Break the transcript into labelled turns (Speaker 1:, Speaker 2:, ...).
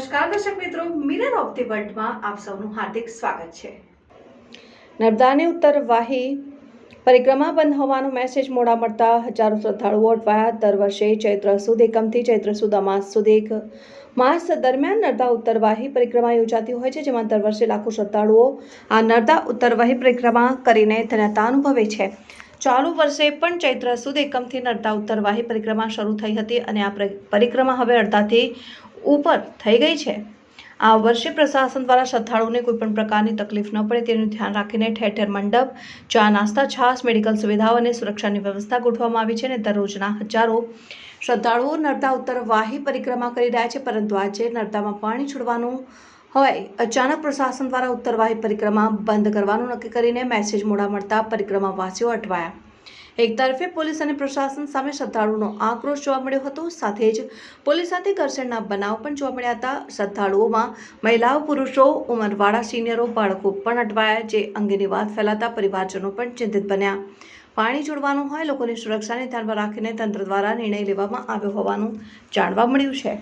Speaker 1: નમસ્કાર, દર્શક મિત્રો. મિરર ઓફ ધી વર્લ્ડમાં આપ સૌનું હાર્દિક સ્વાગત છે. નર્મદાની ઉત્તરવાહી પરિક્રમા બંધ હોવાનો મેસેજ મોડા મળતા હજારો શ્રદ્ધાળુઓ અટવાયા. દર વર્ષે ચૈત્ર સુદ એકમથી ચૈત્ર સુદ અમાસ સુધી માસ દરમિયાન નર્મદા ઉત્તરવાહી પરિક્રમા યોજાતી હોય છે, જેમાં દર વર્ષે લાખો શ્રદ્ધાળુઓ આ નર્મદા ઉત્તરવાહી પરિક્રમા કરીને ધન્યતા અનુભવે છે. ચાલુ વર્ષે પણ ચૈત્ર સુદ એકમથી નર્મદા ઉત્તરવાહી પરિક્રમા શરૂ થઈ હતી અને આ પરિક્રમા હવે અડધાથી ઉપર થઈ ગઈ છે. આ વર્ષે પ્રશાસન દ્વારા શ્રદ્ધાળુઓને કોઈપણ પ્રકારની તકલીફ ન પડે તેનું ધ્યાન રાખીને ઠેર ઠેર મંડપ, ચા નાસ્તા છાસ મેડિકલ સુવિધાઓ અને સુરક્ષાની વ્યવસ્થા ગોઠવવામાં આવી છે અને દરરોજના હજારો શ્રદ્ધાળુઓ નર્મદા ઉત્તર વાહી પરિક્રમા કરી રહ્યા છે, પરંતુ આજે નર્મદામાં પાણી છોડવાનું હોય, અચાનક પ્રશાસન દ્વારા ઉત્તરવાહી પરિક્રમા બંધ કરવાનું નક્કી કરીને મેસેજ મોડા મળતા પરિક્રમાવાસીઓ અટવાયા. એક તરફે પોલીસ અને પ્રશાસન સામે શ્રદ્ધાળુઓનો આક્રોશ જોવા મળ્યો હતો. સાથે જ પોલીસ સાથે ઘર્ષણના બનાવ પણ જોવા મળ્યા હતા. શ્રદ્ધાળુઓમાં મહિલાઓ, પુરુષો, ઉંમરવાળા સિનિયરો, બાળકો પણ અટવાયા, જે અંગેની વાત ફેલાતા પરિવારજનો પણ ચિંતિત બન્યા. પાણી છોડવાનું હોય, લોકોની સુરક્ષાને ધ્યાનમાં રાખીને તંત્ર દ્વારા નિર્ણય લેવામાં આવ્યો હોવાનું જાણવા મળ્યું છે.